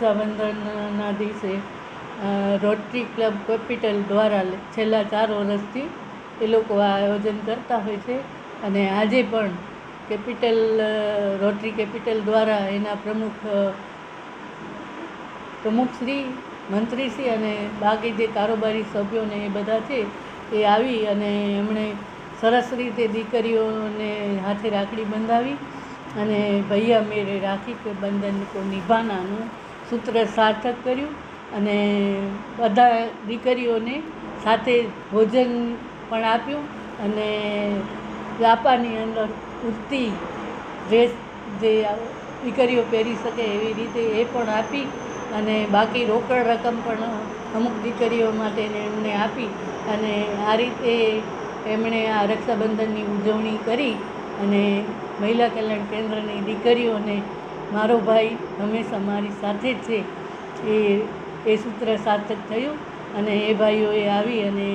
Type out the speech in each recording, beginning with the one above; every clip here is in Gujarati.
રક્ષાબંધનના દિવસે રોટરી ક્લબ કેપિટલ દ્વારા છેલ્લા ચાર વર્ષથી એ લોકો આ આયોજન કરતા હોય છે. અને આજે પણ કેપિટલ રોટરી કેપિટલ દ્વારા એના પ્રમુખ પ્રમુખશ્રી મંત્રીશ્રી અને બાકી જે કારોબારી સભ્યોને એ બધા છે એ આવી અને એમણે સરસ રીતે દીકરીઓને હાથે રાખડી બંધાવી અને ભૈયા મેરે રાખી કે બંધન કો નિભાનાનું સૂત્ર સાર્થક કર્યું અને બધા દીકરીઓને સાથે ભોજન પણ આપ્યું અને વ્યાપારની અંદર કુર્તી ડ્રેસ જે દીકરીઓ પહેરી શકે એવી રીતે એ પણ આપી અને બાકી રોકડ રકમ પણ અમુક દીકરીઓ માટે એમને આપી અને આ રીતે એમણે આ રક્ષાબંધનની ઉજવણી કરી અને મહિલા કલ્યાણ કેન્દ્રની દીકરીઓને મારો ભાઈ હંમેશા મારી સાથે જ છે. એ એ સૂત્ર સાર્થક થયું અને એ ભાઈઓએ આવી અને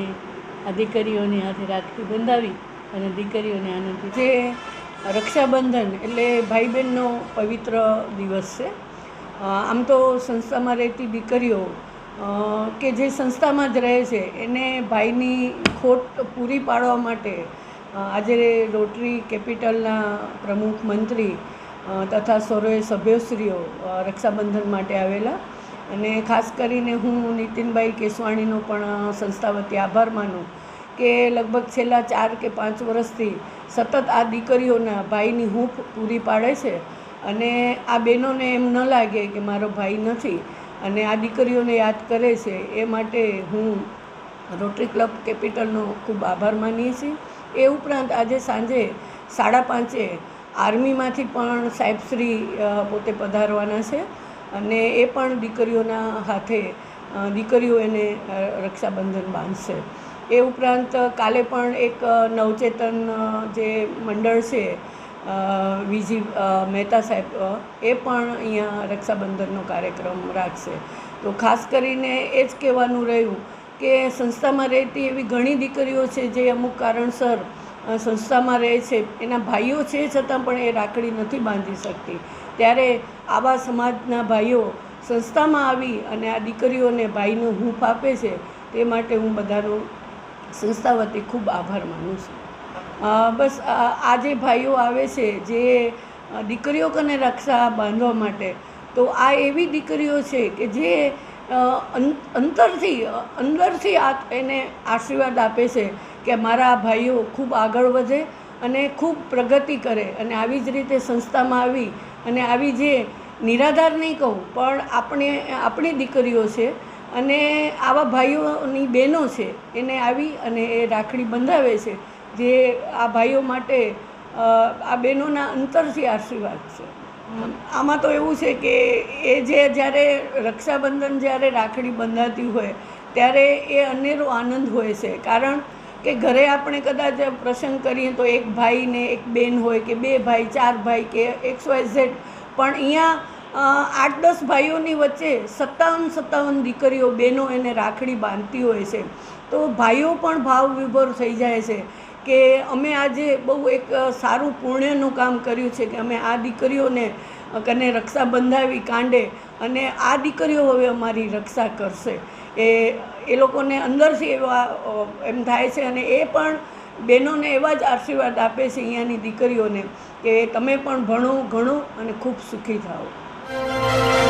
આ દીકરીઓની હાથે રાખડી બંધાવી અને દીકરીઓને આનંદ જે રક્ષાબંધન એટલે ભાઈ બહેનનો પવિત્ર દિવસ છે. આમ તો સંસ્થામાં રહેતી દીકરીઓ કે જે સંસ્થામાં જ રહે છે, એને ભાઈની ખોટ પૂરી પાડવા માટે આજે રોટરી કેપિટલના પ્રમુખ મંત્રી તથા સૌરવે સભ્યશ્રીઓ રક્ષાબંધન માટે આવેલા. અને ખાસ કરીને હું નીતિનભાઈ કેસવાણીનો પણ સંસ્થા વતી આભાર માનું કે લગભગ છેલ્લા ચાર કે પાંચ વર્ષથી સતત આ દીકરીઓના ભાઈની હૂંફ પૂરી પાડે છે. અને આ બહેનોને એમ ન લાગે કે મારો ભાઈ નથી. અને આ દીકરીઓને યાદ કરે છે. એ માટે હું રોટરી ક્લબ કેપિટલનો ખૂબ આભાર માનીએ છીએ. એ ઉપરાંત આજે સાંજે સાડા પાંચે આર્મીમાંથી પણ સાહેબશ્રી પોતે પધારવાના છે અને એ પણ દીકરીઓના હાથે દીકરીઓ એને રક્ષાબંધન બાંધશે. એ ઉપરાંત કાલે પણ એક નવચેતન જે મંડળ છે વીજી મહેતા સાહેબ એ પણ અહીંયા રક્ષાબંધનનો કાર્યક્રમ રાખશે. તો ખાસ કરીને એ જ કહેવાનું રહ્યું કે સંસ્થામાં રહેતી એવી ઘણી દીકરીઓ છે જે અમુક કારણસર સંસ્થામાં રહે છે. એના ભાઈઓ છે છતાં પણ એ રાખડી નથી બાંધી શકતી. ત્યારે આવા સમાજના ભાઈઓ સંસ્થામાં આવી અને આ દીકરીઓને ભાઈનો હૂંફ આપે છે, તે માટે હું બધાનો સંસ્થા વતી ખૂબ આભાર માનું છું. બસ આ જે ભાઈઓ આવે છે, જે દીકરીઓ કને રક્ષા બાંધવા માટે, તો આ એવી દીકરીઓ છે કે જે અંતરથી, અંદરથી આ એને આશીર્વાદ આપે છે. કે મારા ભાઈઓ ખૂબ આગળ વધે અને ખૂબ પ્રગતિ કરે અને આવી જ રીતે સંસ્થામાં આવી અને આવી જે નિરાધાર નહીં કહું, પણ આપણે, આપણી દીકરીઓ છે અને આવા ભાઈઓની બહેનો છે, એને આવી અને એ રાખડી બંધાવે છે, જે આ ભાઈઓ માટે આ બહેનોના અંતરથી આશીર્વાદ છે. આમાં તો એવું છે કે એ જે જ્યારે રક્ષાબંધન જ્યારે રાખડી બંધાતી હોય, ત્યારે એ અનેરો આનંદ હોય છે. કારણ કે ઘરે આપણે કદાચ પ્રસંગ કરીએ તો એક ભાઈને એક બેન હોય કે બે ભાઈ, ચાર ભાઈ કે એક્સ વાય ઝેડ પણ અહીંયા આઠ, દસ ભાઈઓની વચ્ચે સત્તાવન સત્તાવન દીકરીઓ બહેનો એને રાખડી બાંધતી હોય છે. તો ભાઈઓ પણ ભાવ વિભોર થઈ જાય છે કે અમે આજે બહુ એક સારું પુણ્યનું કામ કર્યું છે કે અમે આ દીકરીઓને કને રક્ષા બંધાવી કાંડે અને આ દીકરીઓ હવે અમારી રક્ષા કરશે. એ એ લોકોને અંદરથી એવા એમ થાય છે અને એ પણ બહેનોને એવા જ આશીર્વાદ આપે છે અહીંયાની દીકરીઓને કે તમે પણ ભણો ઘણો અને ખૂબ સુખી થાઓ.